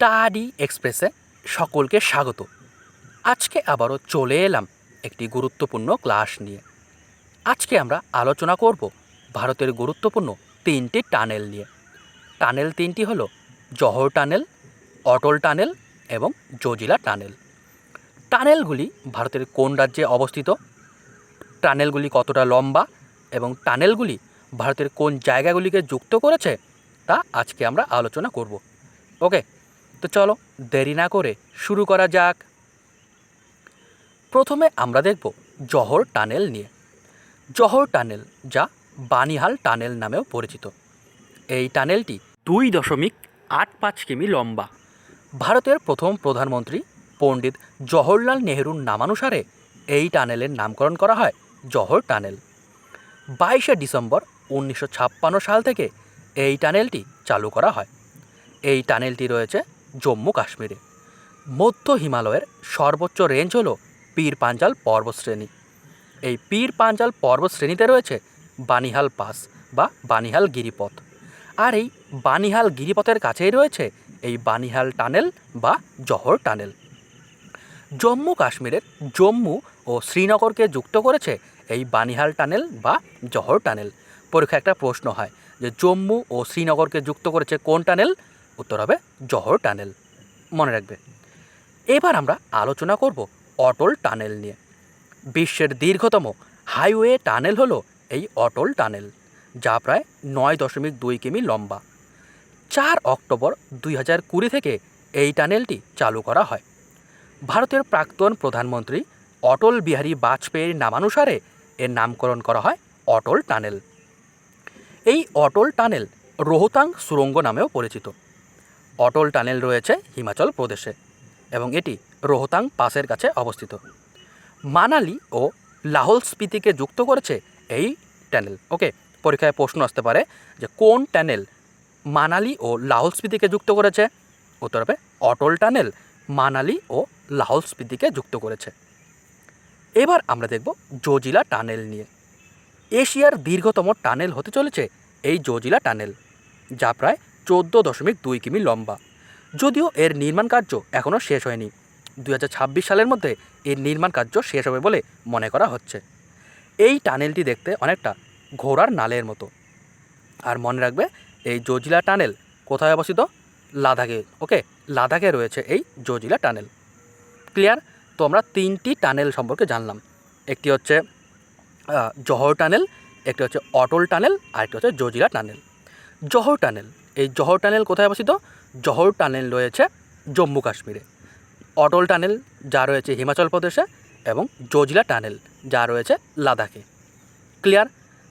Study এক্সপ্রেসে সকলকে স্বাগত। আজকে আবারও চলে এলাম একটি গুরুত্বপূর্ণ ক্লাস নিয়ে। আজকে আমরা আলোচনা করব ভারতের গুরুত্বপূর্ণ তিনটি টানেল নিয়ে। টানেল তিনটি হলো জহর টানেল, অটল টানেল এবং জজিলা টানেল। টানেলগুলি ভারতের কোন রাজ্যে অবস্থিত? টানেলগুলি কতটা লম্বা এবং টানেলগুলি ভারতের কোন জায়গাগুলিকে যুক্ত করেছে তা আজকে আমরা আলোচনা করব। ওকে তো চলো দেরি না করে শুরু করা যাক। প্রথমে আমরা দেখব জহর টানেল নিয়ে। জহর টানেল যা বানিহাল টানেল নামেও পরিচিত। এই টানেলটি দুই দশমিক আট পাঁচ কিমি লম্বা। ভারতের প্রথম প্রধানমন্ত্রী পণ্ডিত জওহরলাল নেহরুর নামানুসারে এই টানেলের নামকরণ করা হয় জহর টানেল। বাইশে ডিসেম্বর উনিশশো ছাপ্পান্ন সাল থেকে এই টানেলটি চালু করা হয়। এই টানেলটি রয়েছে জম্মু কাশ্মীরে। মধ্য হিমালয়ের সর্বোচ্চ রেঞ্জ হল পীর পাঞ্জাল পর্বতশ্রেণী এই পীর পাঞ্জাল পর্বতশ্রেণীতে রয়েছে বানিহাল পাস বা বানিহাল গিরিপথ। আর এই বানিহাল গিরিপথের কাছেই রয়েছে এই বানিহাল টানেল বা জহর টানেল। জম্মু কাশ্মীরের জম্মু ও শ্রীনগরকে যুক্ত করেছে এই বানিহাল টানেল বা জহর টানেল। পরীক্ষা একটা প্রশ্ন হয় যে জম্মু ও শ্রীনগরকে যুক্ত করেছে কোন টানেল? উত্তর হবে জহর টানেল। মনে রাখবে। এবার আমরা আলোচনা করব অটল টানেল নিয়ে। বিশ্বের দীর্ঘতম হাইওয়ে টানেল হলো এই অটল টানেল, যা প্রায় নয় দশমিক দুই কিমি লম্বা। চার অক্টোবর দুই হাজার কুড়ি থেকে এই টানেলটি চালু করা হয়। ভারতের প্রাক্তন প্রধানমন্ত্রী অটল বিহারী বাজপেয়ীর নামানুসারে এর নামকরণ করা হয় অটল টানেল। এই অটল টানেল রোহতাং সুরঙ্গ নামেও পরিচিত। অটল টানেল রয়েছে হিমাচল প্রদেশে এবং এটি রোহতাং পাসের কাছে অবস্থিত। মানালি ও লাহোল স্পিতিকে যুক্ত করেছে এই টানেল। ওকে, পরীক্ষায় প্রশ্ন আসতে পারে যে কোন টানেল মানালি ও লাহোল স্পিতিকে যুক্ত করেছে? উত্তর হবে অটল টানেল মানালি ও লাহোল স্পিতিকে যুক্ত করেছে। এবার আমরা দেখব জোজিলা টানেল নিয়ে। এশিয়ার দীর্ঘতম টানেল হতে চলেছে এই জোজিলা টানেল, যা প্রায় চোদ্দ দশমিক দুই কিমি লম্বা। যদিও এর নির্মাণ কার্য এখনও শেষ হয়নি। দু হাজার ছাব্বিশ সালের মধ্যে এর নির্মাণ কার্য শেষ হবে বলে মনে করা হচ্ছে। এই টানেলটি দেখতে অনেকটা ঘোড়ার নালের মতো। আর মনে রাখবে, এই জজিলা টানেল কোথায় অবস্থিত? লাদাখে। ওকে, লাদাখে রয়েছে এই জজিলা টানেল। ক্লিয়ার? তো আমরা তিনটি টানেল সম্পর্কে জানলাম। একটি হচ্ছে জহর টানেল, একটি হচ্ছে অটল টানেল আর একটি হচ্ছে জজিলা টানেল। জহর টানেল এই জহর টানেল কোথায় অবস্থিত? জহর টানেল রয়েছে জম্মু কাশ্মীরে। অটল টানেল যা রয়েছে হিমাচল প্রদেশে এবং জজিলা টানেল যা রয়েছে লাদাখে। ক্লিয়ার?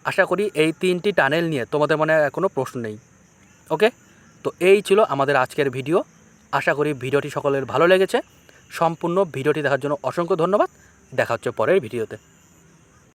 আশা করি এই তিনটি টানেল নিয়ে তোমাদের মনে কোনো প্রশ্ন নেই। ওকে? তো এই ছিল আমাদের আজকের ভিডিও। আশা করি ভিডিওটি সকলের ভালো লেগেছে। সম্পূর্ণ ভিডিওটি দেখার জন্য অসংখ্য ধন্যবাদ। দেখা হচ্ছে পরের ভিডিওতে।